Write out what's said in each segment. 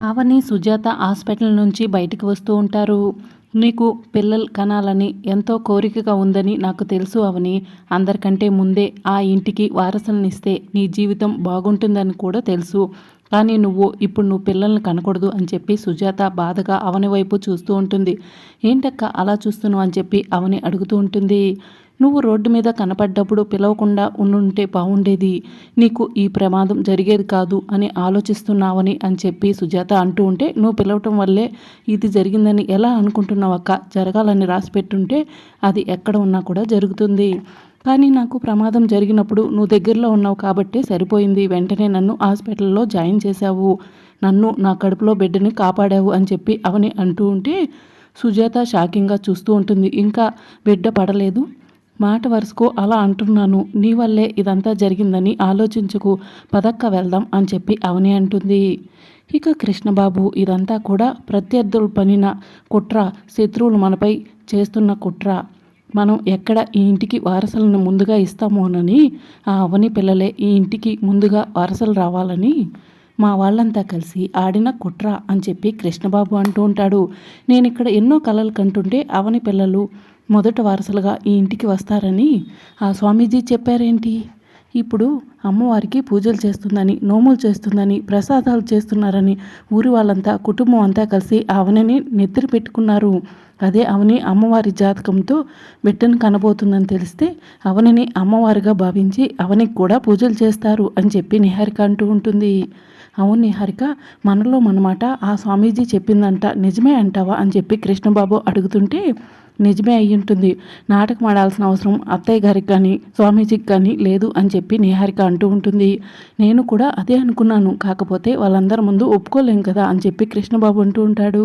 అవని Sujatha hospital నుంచి బయటికి వస్తూ ఉంటారు. నీకు పిల్లలు కనాలని ఎంతో కోరికగా ఉందని నాకు తెలుసు అవని. అందరికంటే ముందే ఆ ఇంటికి వారసులనిస్తే నీ జీవితం బాగుంటుందని కూడా తెలుసు. కానీ నువ్వు ఇప్పుడు నువ్వు పిల్లల్ని కనకూడదు అని చెప్పి సుజాత బాధగా అవని వైపు చూస్తూ ఉంటుంది. ఏంటక్క అలా చూస్తున్నావు? అని చెప్పి అవని అడుగుతూ ఉంటుంది. నువ్వు రోడ్డు మీద కనపడ్డప్పుడు పిలవకుండా ఉండుంటే బాగుండేది నీకు ఈ ప్రమాదం జరిగేది కాదు అని ఆలోచిస్తున్నావని అని చెప్పి సుజాత అంటూ ఉంటే నువ్వు పిలవటం వల్లే ఇది జరిగిందని ఎలా అనుకుంటున్నావు అక్క జరగాలని రాసి పెట్టుంటే అది ఎక్కడ ఉన్నా కూడా జరుగుతుంది. కానీ నాకు ప్రమాదం జరిగినప్పుడు నువ్వు దగ్గరలో ఉన్నావు కాబట్టి సరిపోయింది. వెంటనే నన్ను హాస్పిటల్లో జాయిన్ చేశావు. నన్ను నా కడుపులో బిడ్డని కాపాడావు అని చెప్పి అవని అంటూ ఉంటే సుజాత షాకింగ్గా చూస్తూ ఉంటుంది. ఇంకా బిడ్డ పడలేదు. మాట వరుసకు అలా అంటున్నాను. నీ వల్లే ఇదంతా జరిగిందని ఆలోచించుకు పదక్క వెళ్దాం అని చెప్పి అవని అంటుంది. ఇక కృష్ణబాబు ఇదంతా కూడా ప్రత్యర్థులు పనిన కుట్ర. శత్రువులు మనపై చేస్తున్న కుట్ర. మనం ఎక్కడ ఈ ఇంటికి వారసులను ముందుగా ఇస్తామోనని ఆ అవని పిల్లలే ఈ ఇంటికి ముందుగా వారసులు రావాలని మా వాళ్ళంతా కలిసి ఆడిన కుట్ర అని చెప్పి కృష్ణబాబు అంటూ ఉంటాడు. నేను ఇక్కడ ఎన్నో కలలు కంటుంటే అవని పిల్లలు మొదట వారసులుగా ఈ ఇంటికి వస్తారని ఆ స్వామీజీ చెప్పారేంటి? ఇప్పుడు అమ్మవారికి పూజలు చేస్తుందని నోములు చేస్తుందని ప్రసాదాలు చేస్తున్నారని ఊరి వాళ్ళంతా కుటుంబం అంతా కలిసి ఆవనని నెత్తిన పెట్టుకున్నారు. అదే అవని అమ్మవారి జాతకంతో బిడ్డను కనబోతుందని తెలిస్తే అవనిని అమ్మవారిగా భావించి అవనికి కూడా పూజలు చేస్తారు అని చెప్పి నిహారిక అంటూ ఉంటుంది. అవును నిహారిక మనలో మనమాట ఆ స్వామీజీ చెప్పిందంట నిజమే అంటావా అని చెప్పి కృష్ణబాబు అడుగుతుంటే నిజమే అయ్యి ఉంటుంది నాటకం ఆడాల్సిన అవసరం అత్తయ్య గారికి కానీ స్వామీజీకి కానీ లేదు అని చెప్పి నిహారిక అంటూ ఉంటుంది. నేను కూడా అదే అనుకున్నాను. కాకపోతే వాళ్ళందరి ముందు ఒప్పుకోలేం కదా అని చెప్పి కృష్ణబాబు అంటూ ఉంటాడు.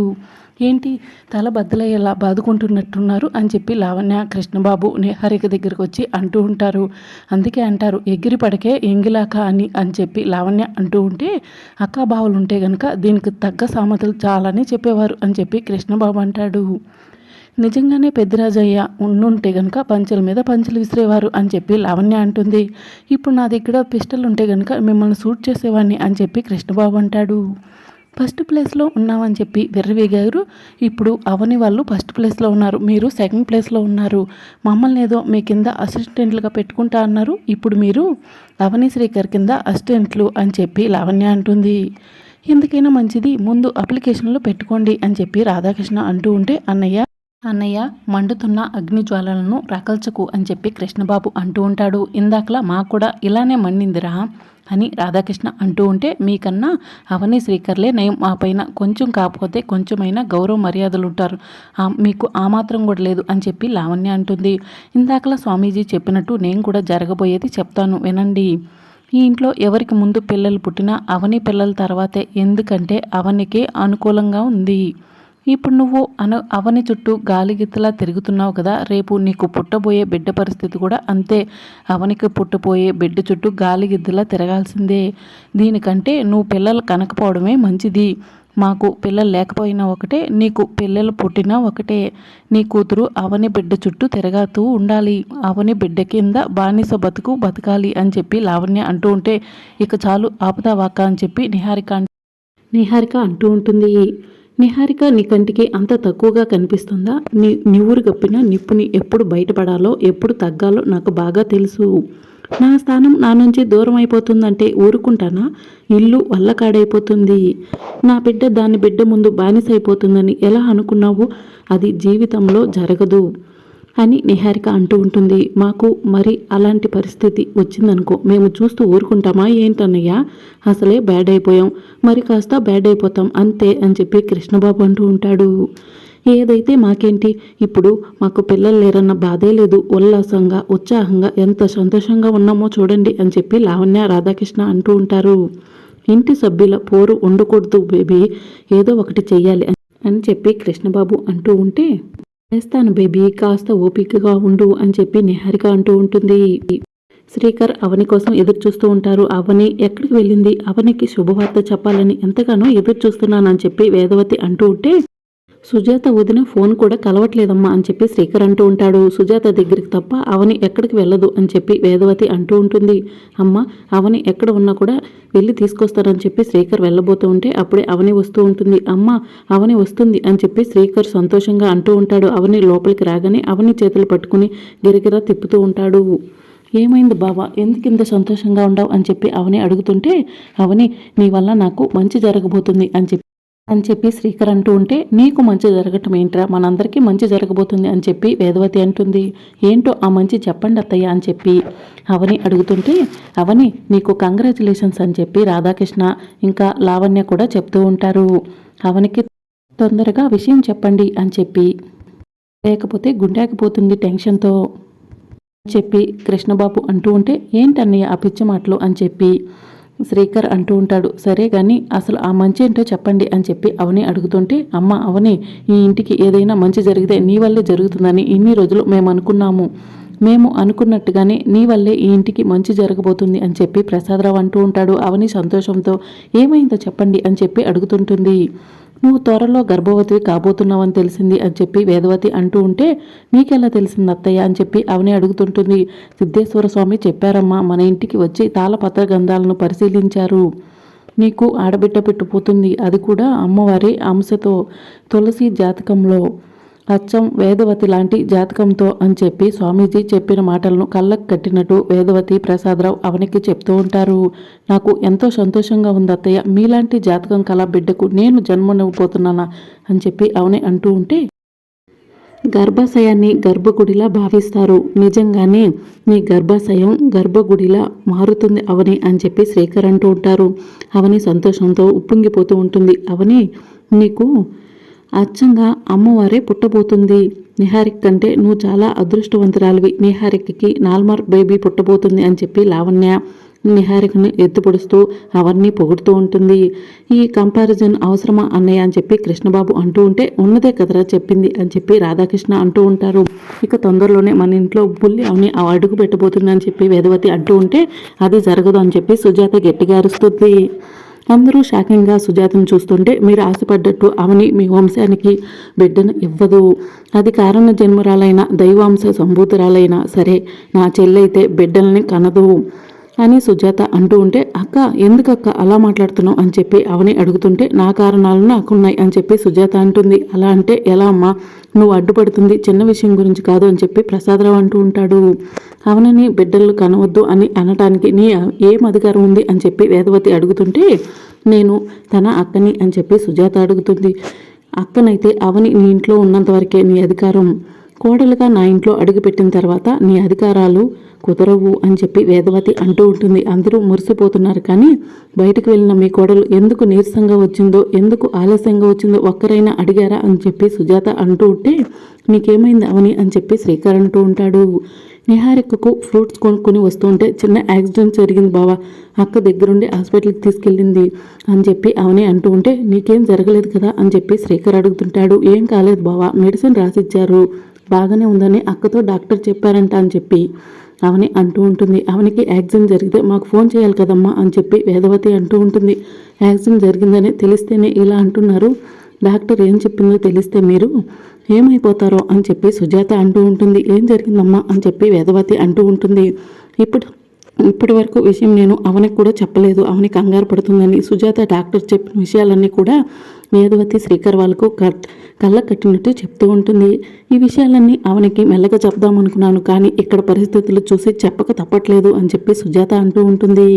ఏంటి? తల బద్దలయ్యేలా బాదుకుంటున్నట్టున్నారు అని చెప్పి లావణ్య కృష్ణబాబు నిహారిక దగ్గరకు వచ్చి అంటూ ఉంటారు. అందుకే అంటారు ఎగిరి పడకే ఎంగిలాక అని అని చెప్పి లావణ్య అంటూ ఉంటే అక్కా బావులు ఉంటే గనక దీనికి తగ్గ సామెతలు చాలని చెప్పేవారు అని చెప్పి కృష్ణబాబు అంటాడు. నిజంగానే పెద్దరాజయ్య ఉండుంటే గనుక పంచల మీద పంచలు విసిరేవారు అని చెప్పి లావణ్య అంటుంది. ఇప్పుడు నా దగ్గర పిస్టల్ ఉంటే గనుక మిమ్మల్ని సూట్ చేసేవాడిని అని చెప్పి కృష్ణబాబు అంటాడు. ఫస్ట్ ప్లేస్లో ఉన్నామని చెప్పి వెర్రవేగారు. ఇప్పుడు అవని వాళ్ళు ఫస్ట్ ప్లేస్లో ఉన్నారు. మీరు సెకండ్ ప్లేస్లో ఉన్నారు. మమ్మల్ని ఏదో మీ కింద అసిస్టెంట్లుగా పెట్టుకుంటా అన్నారు. ఇప్పుడు మీరు అవని శ్రీకర్ కింద అసిస్టెంట్లు అని చెప్పి లావణ్య అంటుంది. ఎందుకైనా మంచిది. ముందు అప్లికేషన్లో పెట్టుకోండి అని చెప్పి రాధాకృష్ణ అంటూ ఉంటే అన్నయ్య అన్నయ్య మండుతున్న అగ్నిజ్వాలలను రకల్చకు అని చెప్పి కృష్ణబాబు అంటూ ఉంటాడు. ఇందాకలా మాకు కూడా ఇలానే మండిందిరా అని రాధాకృష్ణ అంటూ ఉంటే మీకన్నా అవని శ్రీకర్లే నయం. మా పైన కొంచెం కాకపోతే కొంచెమైనా గౌరవ మర్యాదలు ఉంటారు మీకు ఆ మాత్రం కూడా లేదు అని చెప్పి లావణ్య అంటుంది. ఇందాకలా స్వామీజీ చెప్పినట్టు నేను కూడా జరగబోయేది చెప్తాను వినండి. ఈ ఇంట్లో ఎవరికి ముందు పిల్లలు పుట్టినా అవని పిల్లల తర్వాతే. ఎందుకంటే అవనికి అనుకూలంగా ఉంది. ఇప్పుడు నువ్వు అను అవని చుట్టూ గాలిగిత్తలా తిరుగుతున్నావు కదా రేపు నీకు పుట్టబోయే బిడ్డ పరిస్థితి కూడా అంతే. అవనికి పుట్టబోయే బిడ్డ చుట్టూ గాలిగిద్దలా తిరగాల్సిందే. దీనికంటే నువ్వు పిల్లలు కనకపోవడమే మంచిది. మాకు పిల్లలు లేకపోయినా ఒకటే నీకు పిల్లలు పుట్టినా ఒకటే. నీ కూతురు అవని బిడ్డ చుట్టూ తిరగాతూ ఉండాలి. అవని బిడ్డ కింద బానిస బతుకు బతకాలి అని చెప్పి లావణ్య అంటూ ఉంటే ఇక చాలు ఆపుతావాక అని చెప్పి నిహారిక నిహారిక అంటూ ఉంటుంది. నిహారిక నీ కంటికి అంత తక్కువగా కనిపిస్తుందా? నీ నివురు గప్పిన నిప్పుని ఎప్పుడు బయటపడాలో ఎప్పుడు తగ్గాలో నాకు బాగా తెలుసు. నా స్థానం నా నుంచి దూరం అయిపోతుందంటే ఊరుకుంటానా? ఇల్లు వల్లకాడైపోతుంది. నా బిడ్డ దాని బిడ్డ ముందు బానిస అయిపోతుందని ఎలా అనుకున్నావు? అది జీవితంలో జరగదు. అని నిహారిక అంటూ ఉంటుంది. మాకు మరి అలాంటి పరిస్థితి వచ్చిందనుకో మేము చూస్తూ ఊరుకుంటామా ఏంటన్నయ్యా? అసలే బ్యాడ్ అయిపోయాం. మరి కాస్త బ్యాడ్ అయిపోతాం అంతే అని చెప్పి కృష్ణబాబు అంటూ ఉంటాడు. ఏదైతే మాకేంటి? ఇప్పుడు మాకు పిల్లలు లేరన్న బాధే లేదు. ఉల్లాసంగా ఉత్సాహంగా ఎంత సంతోషంగా ఉన్నామో చూడండి అని చెప్పి లావణ్య రాధాకృష్ణ అంటూ ఉంటారు. ఇంటి సభ్యుల పోరు ఉండకూడదు బేబీ. ఏదో ఒకటి చెయ్యాలి అని చెప్పి కృష్ణబాబు అంటూ ఉంటే చేస్తాను బేబీ కాస్త ఓపికగా ఉండు అని చెప్పి నిహారిక అంటూ ఉంటుంది. శ్రీకర్ అవని కోసం ఎదురు చూస్తూ ఉంటారు. అవని ఎక్కడికి వెళ్ళింది? అవనికి శుభవార్త చెప్పాలని ఎంతగానో ఎదురు చూస్తున్నానని చెప్పి వేదవతి అంటూ ఉంటే సుజాత వదిన ఫోన్ కూడా కలవట్లేదమ్మా అని చెప్పి శ్రీకర్ అంటూ ఉంటాడు. సుజాత దగ్గరికి తప్ప అవని ఎక్కడికి వెళ్ళదు అని చెప్పి వేదవతి అంటూ ఉంటుంది. అమ్మ అవని ఎక్కడ ఉన్నా కూడా వెళ్ళి తీసుకొస్తారని చెప్పి శ్రీకర్ వెళ్ళబోతూ ఉంటే అప్పుడే అవని వస్తూ ఉంటుంది. అమ్మ అవని వస్తుంది అని చెప్పి శ్రీకర్ సంతోషంగా అంటూ ఉంటాడు. అవని లోపలికి రాగానే అవని చేతులు పట్టుకుని గిరగిరా తిప్పుతూ ఉంటాడు. ఏమైంది బావా ఎందుకు ఇంత సంతోషంగా ఉండవు అని చెప్పి అవని అడుగుతుంటే అవని నీ వల్ల నాకు మంచి జరగబోతుంది అని చెప్పి అని చెప్పి శ్రీకర్ అంటూ ఉంటే నీకు మంచి జరగటం ఏంట్రా? మనందరికీ మంచి జరగబోతుంది అని చెప్పి వేదవతి అంటుంది. ఏంటో ఆ మంచి చెప్పండి అత్తయ్య అని చెప్పి అవని అడుగుతుంటే అవని నీకు కంగ్రాచులేషన్స్ అని చెప్పి రాధాకృష్ణ ఇంకా లావణ్య కూడా చెప్తూ ఉంటారు. అవనికి తొందరగా విషయం చెప్పండి అని చెప్పి లేకపోతే గుండెకిపోతుంది టెన్షన్తో. చెప్పి కృష్ణబాబు అంటూ ఉంటే ఏంటన్నయ్య ఆ పిచ్చి మాటలు అని చెప్పి శ్రీకర్ అంటూ ఉంటాడు. సరే కానీ అసలు ఆ మంచి ఏంటో చెప్పండి అని చెప్పి అవని అడుగుతుంటే అమ్మ అవని ఈ ఇంటికి ఏదైనా మంచి జరిగితే నీ వల్లే జరుగుతుందని ఇన్ని రోజులు మేము అనుకున్నాము. మేము అనుకున్నట్టుగానే నీ వల్లే ఈ ఇంటికి మంచి జరగబోతుంది అని చెప్పి ప్రసాదరావు అంటూ ఉంటాడు. అవని సంతోషంతో ఏమైందో చెప్పండి అని చెప్పి అడుగుతుంటుంది. నువ్వు త్వరలో గర్భవతివి కాబోతున్నావని తెలిసింది అని చెప్పి వేదవతి అంటూ ఉంటే నీకెలా తెలిసింది అత్తయ్య? అని చెప్పి అవనే అడుగుతుంటుంది. సిద్ధేశ్వర స్వామి చెప్పారమ్మా మన ఇంటికి వచ్చి తాళపత్ర గంధాలను పరిశీలించారు. నీకు ఆడబిడ్డ పెట్టుపోతుంది. అది కూడా అమ్మవారి అంశతో తులసి జాతకంలో. అచ్చం వేదవతి లాంటి జాతకంతో అని చెప్పి స్వామీజీ చెప్పిన మాటలను కళ్ళకు కట్టినట్టు వేదవతి ప్రసాదరావు అవనికి చెప్తూ ఉంటారు. నాకు ఎంతో సంతోషంగా ఉంది అత్తయ్య. మీలాంటి జాతకం కళ బిడ్డకు నేను జన్మనివ్వబోతున్నానా అని చెప్పి అవని అంటూ ఉంటే గర్భాశయాన్ని గర్భగుడిలా భావిస్తారు. నిజంగానే మీ గర్భాశయం గర్భగుడిలా మారుతుంది అవని అని చెప్పి శ్రీకర్ అంటూ ఉంటారు. అవని సంతోషంతో ఉప్పొంగిపోతూ ఉంటుంది. అవని నీకు అచ్చంగా అమ్మవారే పుట్టబోతుంది. నిహారిక్ కంటే నువ్వు చాలా అదృష్టవంతురాలివి. నిహారిక్కి నాల్మార్ బేబీ పుట్టబోతుంది అని చెప్పి లావణ్య నిహారికను ఎత్తుపొడుస్తూ అవన్నీ పొగుడుతూ ఉంటుంది. ఈ కంపారిజన్ అవసరమా అన్నయ్య అని చెప్పి కృష్ణబాబు అంటూ ఉంటే ఉన్నదే కదరా చెప్పింది అని చెప్పి రాధాకృష్ణ అంటూ ఉంటారు. ఇక తొందరలోనే మన ఇంట్లో బుల్లి అవని అడుగు పెట్టబోతుంది అని చెప్పి వేదవతి అంటూ ఉంటే అది జరగదు అని చెప్పి సుజాత గట్టిగా అరుస్తుంది. అందరూ శాఖంగా సుజాతను చూస్తుంటే మీరు ఆశపడ్డట్టు అవని మీ వంశానికి బిడ్డను ఇవ్వదు. అది కారణ జన్మరాలైన దైవాంశ సంభూతురాలైనా సరే నా చెల్లైతే బిడ్డల్ని కనదు. అని సుజాత అంటూ ఉంటే అక్క ఎందుకక్క అలా మాట్లాడుతున్నావు? అని చెప్పి అవని అడుగుతుంటే నా కారణాలు నాకున్నాయి అని చెప్పి సుజాత అంటుంది. అలా అంటే ఎలా అమ్మా? నువ్వు అడ్డుపడుతుంది చిన్న విషయం గురించి కాదు అని చెప్పి ప్రసాదరావు అంటూ ఉంటాడు. అవనని బిడ్డలు కనవద్దు అని అనటానికి నీ ఏం అధికారం ఉంది? అని చెప్పి వేదవతి అడుగుతుంటే నేను తన అక్కని అని చెప్పి సుజాత అడుగుతుంది. అక్కనైతే అవని నీ ఇంట్లో ఉన్నంత వరకే నీ అధికారం. కోడలుగా నా ఇంట్లో అడుగుపెట్టిన తర్వాత నీ అధికారాలు కుదరవు అని చెప్పి వేదవతి అంటూ ఉంటుంది. అందరూ మురిసిపోతున్నారు కానీ బయటకు వెళ్ళిన మీ కోడలు ఎందుకు నీరసంగా వచ్చిందో ఎందుకు ఆలస్యంగా వచ్చిందో ఒక్కరైనా అడిగారా అని చెప్పి సుజాత అంటూ ఉంటే నీకేమైంది అవని? అని చెప్పి శ్రీకర్ అంటూ ఉంటాడు. నిహారికకు ఫ్రూట్స్ కొనుక్కొని వస్తుంటే ఉంటే చిన్న యాక్సిడెంట్ జరిగింది బావా అక్క దగ్గరుండి హాస్పిటల్కి తీసుకెళ్ళింది అని చెప్పి అవని అంటూ ఉంటే నీకేం జరగలేదు కదా? అని చెప్పి శ్రీకర్ అడుగుతుంటాడు. ఏం కాలేదు బావా మెడిసిన్ రాసిచ్చారు బాగానే ఉందని అక్కతో డాక్టర్ చెప్పారంట అని చెప్పి అవని అంటూ ఉంటుంది. అవనికి యాక్సిడెంట్ జరిగితే మాకు ఫోన్ చేయాలి కదమ్మా అని చెప్పి వేదవతి అంటూ ఉంటుంది. యాక్సిడెంట్ జరిగిందని తెలిస్తేనే ఇలా అంటున్నారు. డాక్టర్ ఏం చెప్పిందో తెలిస్తే మీరు ఏమైపోతారో అని చెప్పి సుజాత అంటూ ఉంటుంది. ఏం జరిగిందమ్మా అని చెప్పి వేదవతి అంటూ ఉంటుంది. ఇప్పుడు ఇప్పటి వరకు విషయం నేను అవనికి కూడా చెప్పలేదు. అవని కంగారు పడుతుందని సుజాత డాక్టర్ చెప్పిన విషయాలన్నీ కూడా మేధవతి శ్రీకర్ వాళ్ళకు కళ్ళ కట్టినట్టు చెప్తూ ఉంటుంది. ఈ విషయాలన్నీ అవనికి మెల్లగా చెప్దామనుకున్నాను. కానీ ఇక్కడ పరిస్థితులు చూసి చెప్పక తప్పట్లేదు అని చెప్పి సుజాత అంటూ ఉంటుంది.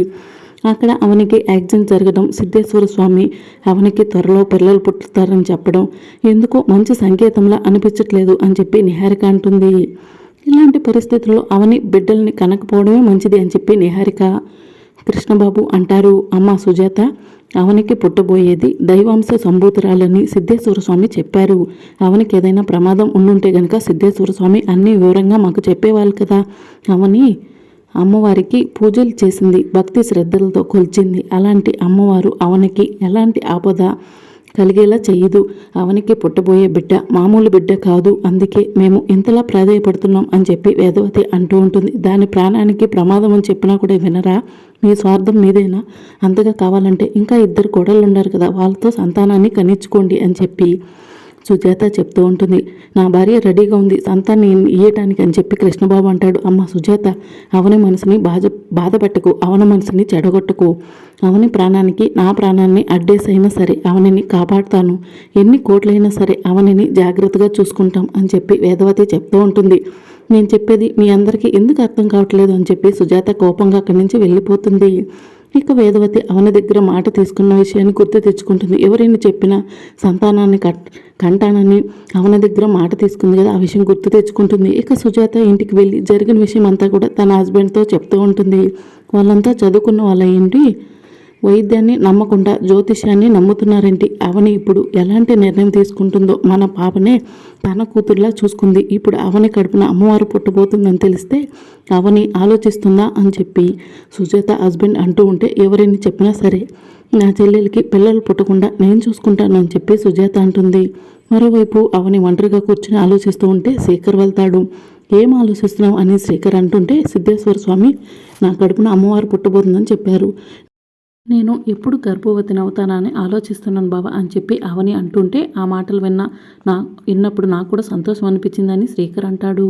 అక్కడ అవనికి యాక్సిడెంట్ జరగడం సిద్ధేశ్వర స్వామి అవనికి త్వరలో పిల్లలు పుట్టుతారని చెప్పడం ఎందుకో మంచి సంకేతంలా అనిపించట్లేదు అని చెప్పి నిహారిక అంటుంది. ఇలాంటి పరిస్థితుల్లో అవని బిడ్డల్ని కనకపోవడమే మంచిది అని చెప్పి నిహారిక కృష్ణబాబు అంటారు. అమ్మ సుజాత అవనికి పుట్టబోయేది దైవాంశ సంభూతురాలని సిద్ధేశ్వర స్వామి చెప్పారు. అవనికి ఏదైనా ప్రమాదం ఉండుంటే గనక సిద్ధేశ్వర స్వామి అన్ని వివరంగా మాకు చెప్పేవాళ్ళు కదా. అవని అమ్మవారికి పూజలు చేసింది భక్తి శ్రద్ధలతో కొలిచింది. అలాంటి అమ్మవారు అవనికి ఎలాంటి ఆపద కలిగేలా చెయ్యదు. అవనికి పుట్టబోయే బిడ్డ మామూలు బిడ్డ కాదు. అందుకే మేము ఇంతలా ప్రాధాయపడుతున్నాం అని చెప్పి వేదవతి అంటూ ఉంటుంది. దాని ప్రాణానికి ప్రమాదం అని చెప్పినా కూడా వినరా? మీ స్వార్థం మీదేనా? అంతగా కావాలంటే ఇంకా ఇద్దరు కోడళ్ళు ఉన్నారు కదా వాళ్ళతో సంతానాన్ని కనిచ్చుకోండి అని చెప్పి సుజాత చెప్తూ ఉంటుంది నా భార్య రెడీగా ఉంది సంతాన్ని ఇయ్యటానికి అని చెప్పి కృష్ణబాబు అంటాడు. అమ్మ సుజాత అవని మనసుని బాధ బాధ పెట్టకు అవని మనసుని చెడగొట్టకు. అవని ప్రాణానికి నా ప్రాణాన్ని అడ్డేసైనా సరే అవనిని కాపాడుతాను. ఎన్ని కోట్లైనా సరే అవనిని జాగ్రత్తగా చూసుకుంటాం అని చెప్పి వేదవతి చెప్తూ ఉంటుంది. నేను చెప్పేది మీ అందరికీ ఎందుకు అర్థం కావట్లేదు అని చెప్పి సుజాత కోపంగా అక్కడి నుంచి వెళ్ళిపోతుంది. ఇక వేదవతి అవని దగ్గర మాట తీసుకున్న విషయాన్ని గుర్తు తెచ్చుకుంటుంది. ఎవరైనా చెప్పినా సంతానాన్ని కట్ కంటానని అవన దగ్గర మాట తీసుకుంది కదా ఆ విషయం గుర్తు తెచ్చుకుంటుంది. ఇక సుజాత ఇంటికి వెళ్ళి జరిగిన విషయం అంతా కూడా తన హస్బెండ్తో చెప్తూ ఉంటుంది. వాళ్ళంతా చదువుకున్న వాళ్ళ ఏంటి? వైద్యాన్ని నమ్మకుండా జ్యోతిష్యాన్ని నమ్ముతున్నారేంటి? అవని ఇప్పుడు ఎలాంటి నిర్ణయం తీసుకుంటుందో మన పాపనే తన కూతురులా చూసుకుంది. ఇప్పుడు అవని కడుపున అమ్మవారు పుట్టబోతుందని తెలిస్తే అవని ఆలోచిస్తుందా అని చెప్పి సుజాత హస్బెండ్ అంటూ ఉంటే ఎవరైనా చెప్పినా సరే నా చెల్లెలకి పిల్లలు పుట్టకుండా నేను చూసుకుంటాను అని చెప్పి సుజాత అంటుంది. మరోవైపు అవని ఒంటరిగా కూర్చుని ఆలోచిస్తూ ఉంటే శేఖర్ వెళ్తాడు. ఏం ఆలోచిస్తున్నావు అని శేఖర్ అంటుంటే సిద్ధేశ్వర స్వామి నా కడుపున అమ్మవారు పుట్టబోతుందని చెప్పారు. నేను ఎప్పుడు గర్భవతిని అవుతానని ఆలోచిస్తున్నాను బాబా అని చెప్పి అవని అంటుంటే ఆ మాటలు విన్న నా విన్నప్పుడు నాకు కూడా సంతోషం అనిపించిందని శ్రీకర్ అంటాడు.